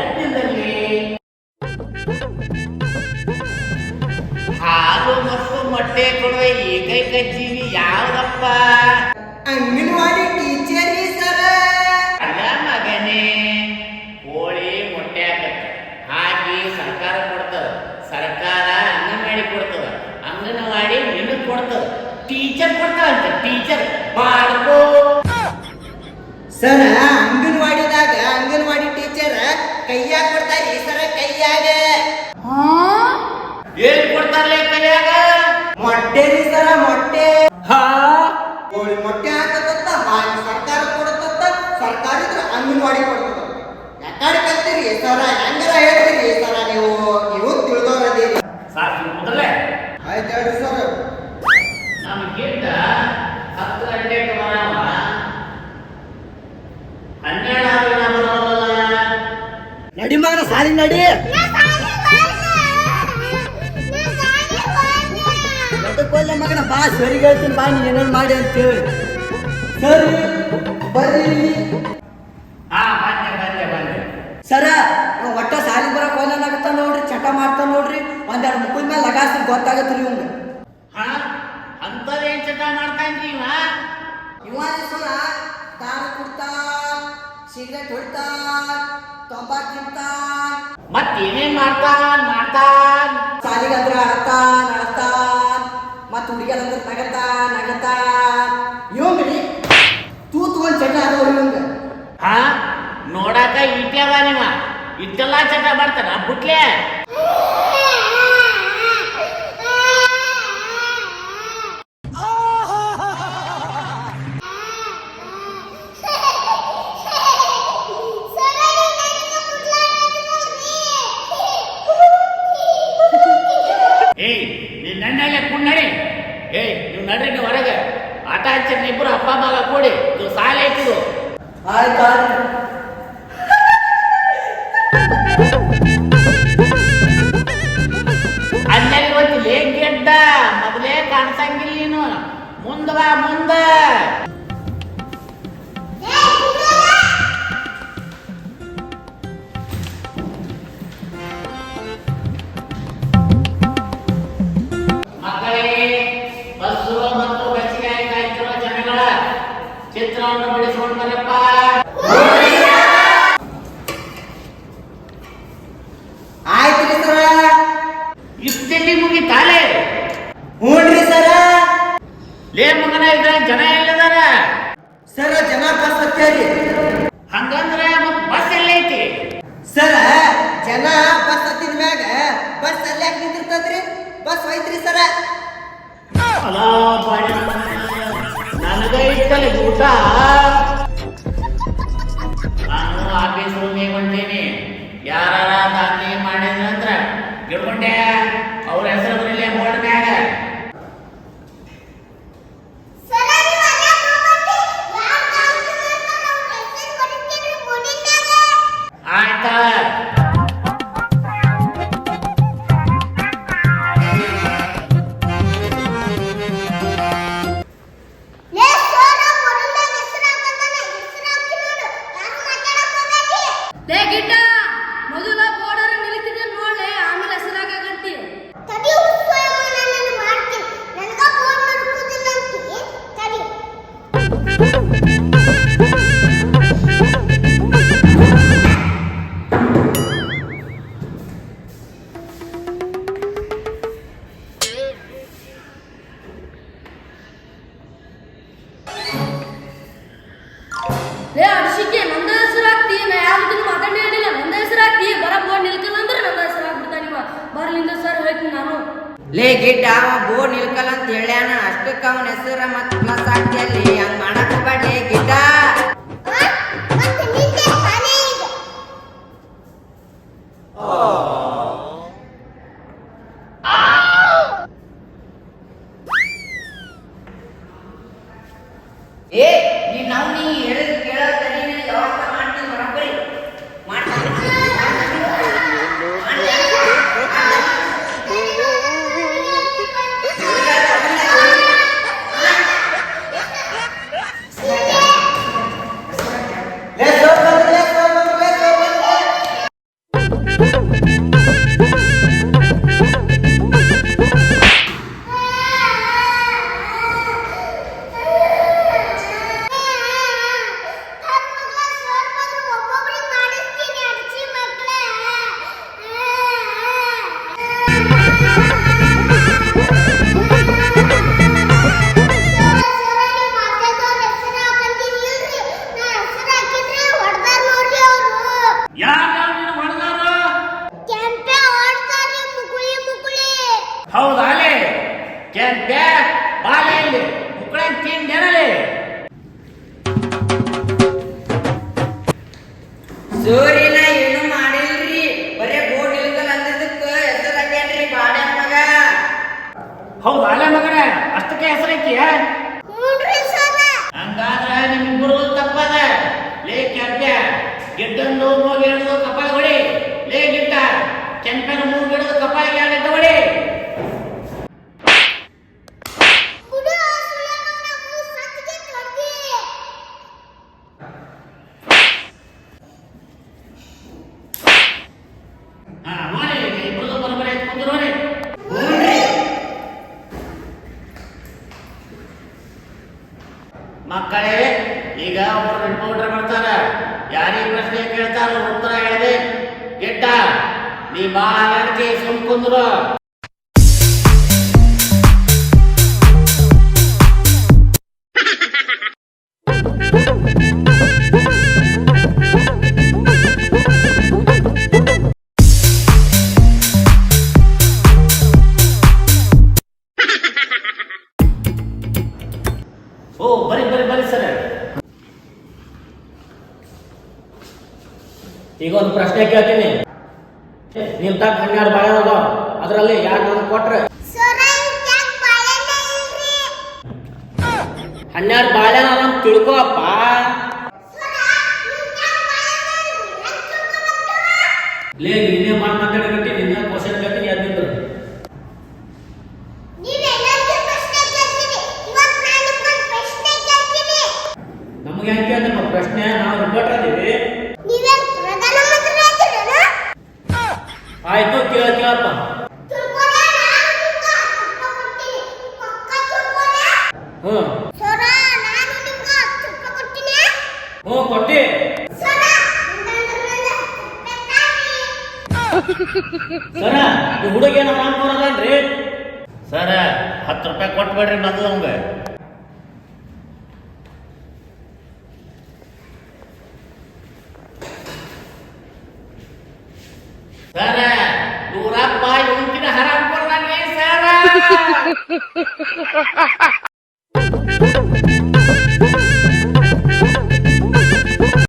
ಎದ್ದಿದ್ದಲ್ಲಿ ಹಾಲು ಮತ್ತು ಮೊಟ್ಟೆ ಕೊಡುವ ಏಕೈಕ ಜೀವಿ ಯಾವ್ದಪ್ಪ? Anganwadi teacher sir. ಅಲ್ಲ ಮಗನೇ ಕೋಳಿ ಮೊಟ್ಟೆ ಹಾಕತ್ತೆ. ಹಾಕಿ ಸರ್ಕಾರ ಕೊಡ್ತದ. ಸರ್ಕಾರ ಅಂಗನವಾಡಿ ಕೊಡ್ತದ. ಅಂಗನವಾಡಿ ನಿನಗ್ ಕೊಡ್ತದ. ಟೀಚರ್ ಕೊಡ್ತಾರಂತ ಟೀಚರ್ ಮಾಡ್ಕೋ ಸರ ಅಂಗನವಾಡಿದಾಗ ಅಂಗನವಾಡಿ ಟೀಚರ್ ಕೈಯಾಗ ಈ ಸರ ಕೈಯಾಗ. ಏನ್ ಕೊಡ್ತಾರಲ್ಲ ಕೈಯಾಗ? ಮೊಟ್ಟೆ ರೀ ಸರ ಮೊಟ್ಟೆ. ಹಾ? ಕೋಳಿ ಮೊಟ್ಟೆ ಹಾಕತ್ತ ಹಾಗೆ ಸರ್ಕಾರ ಕೊಡತ್ತ ಸರ್ಕಾರ ಇದ್ರ ಅಂಗನವಾಡಿ ಕೊಡ್ತದ ಯಾಕಡೆ ಕಲ್ತೀರಿ ಸರ ಎದಕ್ಕೋಲ್ಲ ಮಗನ ಬಾ ಸರಿ ಹೇಳ್ತೀನಿ ಬಾ ನೀನು ಏನೇನು ಮಾಡಿ ಅಂತೇಳಿ ಸರಿ ಬರ್ರಿ. ಸರ ಇವ ಒಟ್ಟ ಸಾಲಿ ಬರಕ್ ಹೋಗ್ಲಾಗತ್ತ ನೋಡ್ರಿ ಚಟ ಮಾಡ್ತಾ ನೋಡ್ರಿ ಒಂದೆರಡು ಮುಖದ ಮೇಲೆ ಲಗಾಸಿ ರೀ ಇವಂಗ. ಅಂತದೇನ್ ಚಟ ಮಾಡ್ತಾ ಇವ? ಸರ ದಾರ ಕುಡ್ತಾ ಸಿಗರೇಟ್ ಹೊಡ್ತಾ ತಂಬಾಕ್ ತಿಂತಾ. ಮತ್ತೇನೇನ್ ಮಾಡ್ತಾನ್ ಮಾಡ್ತಾ ಮಾಡ್ತಾ? ಅಂದ್ರೆ ಆಡ್ತಾನ್ ಆಡ್ತಾನ್ ಮತ್ ನಗತ. ನಗತ ಇವಂಗ್ರಿ ತೂತ್ ಒಂದ್ ಚಟ ಅದಾವ್ರಿ ಇವಂಗ ಹಾ, ನೋಡಾಕ ಇಟ್ಯಾವ ನೀವ. ಇಟ್ಟೆಲ್ಲ ಚಟ ಮಾಡ್ತಾನ ಬುಟ್ಲೆ? ಅಲ್ಲೇ ಗೆಡ್ಡ ಮೊದಲೇ ಕಾಣಿಸಂಗಿಲ್ಲ ನೀನು. ಮುಂದ ಬಾ ಮುಂದ. ಬಸ್ ಅಲ್ಲಿ ಯಾಕೆ ನಿಂತಿರ್ತದ್ರಿ? ಬಸ್ ಹೋಯ್ತ್ರಿ ಸರ. ನನಗ ಇಟ್ಟಲ್ಲ ಊಟ. ನಾನು ಆಫೀಸ್ ರೂಮಿಗೆ ಹೊಂಟೀನಿ ಯಾರ ಲೇ ಗಿಡ್ಡ ಅವ ಬೋ ನಿಲ್ಕಲ್ಲ ಅಂತ ಹೇಳ್ಯಾನ. ಅಷ್ಟಕ್ಕ ಅವನ ಹೆಸರ ಮತ್ತೆ ಪ್ಲಸ್ ಆಗ್ತಿಯಲ್ಲಿ ಹಂಗ ಮಾಡಕ್ ಹೋಗ್ಬೇಡ್ಲಿ ಗಿಡ್ಡ. ಏ ಏನ್ ಬೇ ಬಾಲೆ ಇಲ್ಲಿ ಮುಕ್ಕಳನ್ ತಿಂಡಿ ಏನು ಬರೇ ಬೋರ್ಡ್ ಇಲ್ದಲ್ಲ ಅಂದಿದ್ದಕ್ಕ ಹೆಸರು ಹಾಕ್ಯಾನ್ರಿ ಮಗ. ಹೌದು ಅಷ್ಟಕ್ಕೆ ಹೆಸರು ಐತಿಯ ಹಂಗಾದ್ರ ನಿಮ್ಗೆ ಗುರು ತಪ್ಪದ. ಲೇ ಕೆರ್ಗೆ ಗಿಡ್ಡನ್ನು ಹೋಗಿ ಕಪಾಲ ರಿಪೋರ್ಟರ್ ಬರ್ತಾರ ಯಾರಿಗೆ ಪ್ರಶ್ನೆ ಕೇಳ್ತಾರ ಉತ್ತರ ಹೇಳಿದೆ ಗೆಟ್ಟ ನೀ ಬಾಳ ಅಡಕೆ ಸುಮ್ ಕುಂದ್ರು. ಈಗ ಒಂದು ಪ್ರಶ್ನೆ ಕೇಳ್ತೀನಿ. ನಿಮ್ ತಕ್ಕ ಹನ್ನೆರಡು ಬಾಳೆ ಅದಾವ. ಅದರಲ್ಲಿ ಯಾರು ನಮ್ಗೆ ಕೊಟ್ರೆ? ಹನ್ನೆರಡು ಬಾಳೆ ಅಂತ ತಿಳ್ಕೊಪ್ಪ ಲೇ ನಿನ್ನೆ ಮಾತು ಮಾತಾಡಕತ್ತಿ ನಿನ್ನ ಕ್ವಶನ್ ಕೇಳ್ತೀನಿ ಯಾರು ನಮ್ಗೆ ಕೇಳ್ತಪ್ಪ ಪ್ರಶ್ನೆ ನಾವು ರಿಪೋರ್ಟ್ ಅದೀವಿ ಆಯ್ತು ಕೇಳ ಕೇಳಪ್ಪ ಹ್ಞೂ ಕೊಟ್ಟಿ ಸರ ಈ ಹುಡುಗ ಏನೋ ರೀ ಸರ ಹತ್ತು ರೂಪಾಯಿ ಕೊಟ್ಬೇಡ್ರಿ ಮೊದಲು ಅವಂಗ Ah!